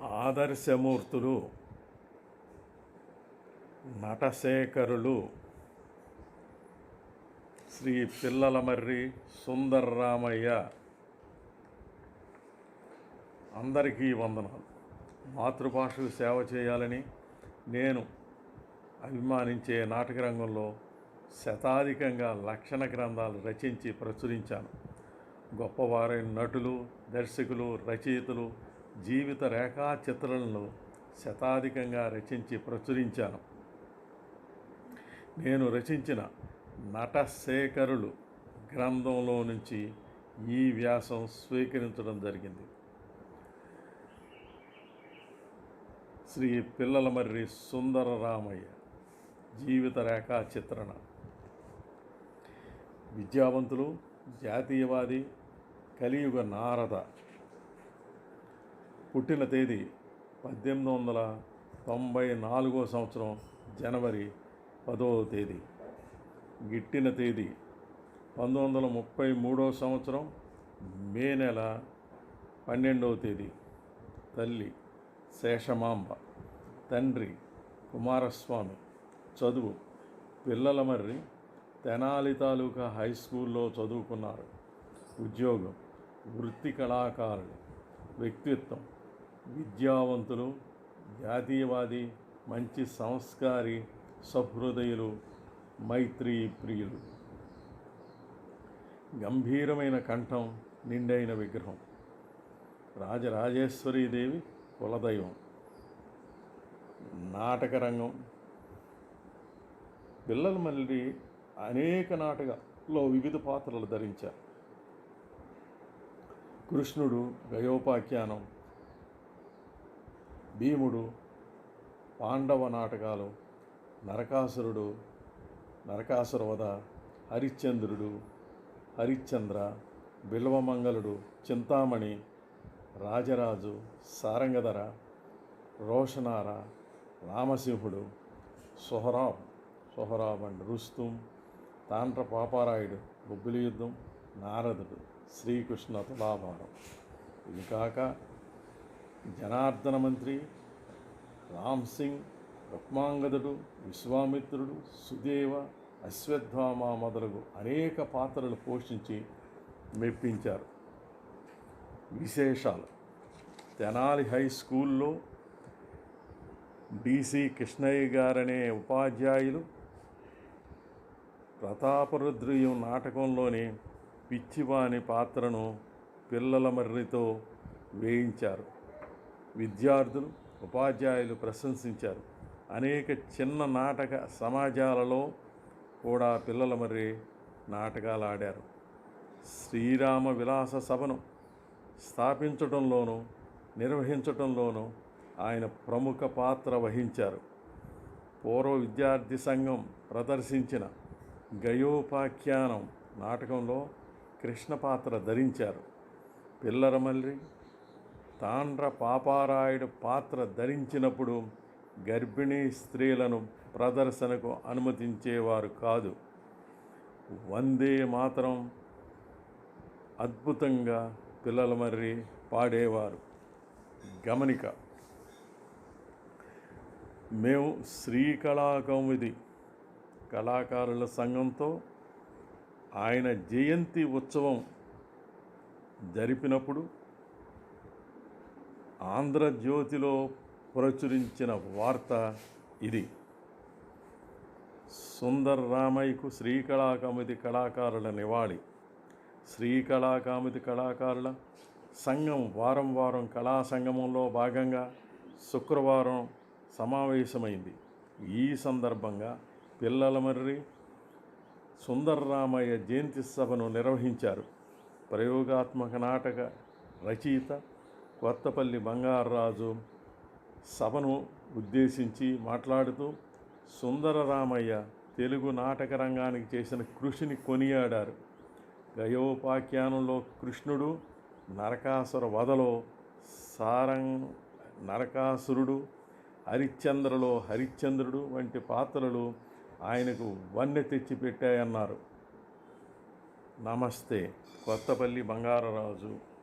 ఆదర్శమూర్తులు నటశేఖరులు శ్రీ పిల్లలమర్రి సుందర్రామయ్య అందరికీ వందనాలు. మాతృభాషకు సేవ చేయాలని నేను అభిమానించే నాటక రంగంలో శతాధికంగా లక్షణ గ్రంథాలు రచించి ప్రచురించాను. గొప్పవారైన నటులు దర్శకులు రచయితలు జీవిత రేఖా చిత్రాలను శతాధికంగా రచించి ప్రచురించాను. నేను రచించిన నటశేఖరులు గ్రంథంలో నుంచి ఈ వ్యాసం స్వీకరించడం జరిగింది. శ్రీ పిల్లలమర్రి సుందరరామయ్య జీవిత రేఖా చిత్రణ విద్యావంతులు జాతీయవాది కలియుగ నారద పుట్టిన తేదీ పద్దెనిమిది వందల తొంభై నాలుగో సంవత్సరం జనవరి పదవ తేదీ. గిట్టిన తేదీ పంతొమ్మిది వందల ముప్పై మూడో సంవత్సరం మే నెల పన్నెండవ తేదీ. తల్లి శేషమాంబ తండ్రి కుమారస్వామి చదువు పిల్లల మర్రి తెనాలి తాలూకా హై స్కూల్లో చదువుకున్నారు. ఉద్యోగం వృత్తి కళాకారులు వ్యక్తిత్వం విద్యావంతులు జాతీయవాది మంచి సంస్కారి సహృదయులు మైత్రీ ప్రియులు. గంభీరమైన కంఠం నిండైన విగ్రహం. రాజరాజేశ్వరీదేవి కులదైవం. నాటకరంగం పిల్లలు మళ్ళీ అనేక నాటకాల్లో వివిధ పాత్రలు ధరించారు. కృష్ణుడు గయోపాఖ్యానం భీముడు పాండవ నాటకాలు నరకాసురుడు నరకాసురవధ హరిశ్చంద్రుడు హరిశ్చంద్ర బిల్వమంగళుడు చింతామణి రాజరాజు సారంగధర రోషనార రామసింహుడు సొహరాబ్ సొహరాబ్ అండ్ రుస్తుం తాండ్ర పాపారాయుడు బొబ్బిలి యుద్ధం నారదుడు శ్రీకృష్ణ తులాభారం. ఇది కాక జనార్దన మంత్రి రామ్ సింగ్ రుక్మాంగదుడు విశ్వామిత్రుడు సుదేవ అశ్వత్థామ మొదలగు అనేక పాత్రలు పోషించి మెప్పించారు. విశేషాలు. తెనాలి హై స్కూల్లో డిసి కృష్ణయ్య గారనే ఉపాధ్యాయులు ప్రతాపరుద్రయం నాటకంలోని పిచ్చివాని పాత్రను పిల్లల మర్రితో వేయించారు. విద్యార్థులు ఉపాధ్యాయులు ప్రశంసించారు. అనేక చిన్న నాటక సమాజాలలో కూడా పిల్లల మర్రి నాటకాలు ఆడారు. శ్రీరామ విలాస సభను స్థాపించడంలోనూ నిర్వహించడంలోనూ ఆయన ప్రముఖ పాత్ర వహించారు. పూర్వ విద్యార్థి సంఘం ప్రదర్శించిన గయోపాఖ్యానం నాటకంలో కృష్ణ పాత్ర ధరించారు. పిల్లరమల్లి తాండ్ర పాపారాయుడు పాత్ర ధరించినప్పుడు గర్భిణీ స్త్రీలను ప్రదర్శనకు అనుమతించేవారు కాదు. వందే మాత్రం అద్భుతంగా పిల్లల మర్రి పాడేవారు. గమనిక మేము శ్రీకళాకౌముది కళాకారుల సంఘంతో ఆయన జయంతి ఉత్సవం జరిపినప్పుడు ఆంధ్రజ్యోతిలో ప్రచురించిన వార్త ఇది. సుందర్ రామయ్యకు శ్రీకళాకామితి కళాకారుల నివాళి. శ్రీకళాకామితి కళాకారుల సంఘం వారం వారం కళా సంగమంలో భాగంగా శుక్రవారం సమావేశమైంది. ఈ సందర్భంగా పిల్లల మర్రి సుందరరామయ్య జయంతి సభను నిర్వహించారు. ప్రయోగాత్మక నాటక రచయిత కొత్తపల్లి బంగారరాజు సభను ఉద్దేశించి మాట్లాడుతూ సుందరరామయ్య తెలుగు నాటక రంగానికి చేసిన కృషిని కొనియాడారు. గయోపాఖ్యానంలో కృష్ణుడు నరకాసుర వధలో సారం నరకాసురుడు హరిశ్చంద్రలో హరిశ్చంద్రుడు వంటి పాత్రలు ఆయనకు వన్నె తెచ్చిపెట్టాయన్నారు నమస్తే కొత్తపల్లి బంగారరాజు.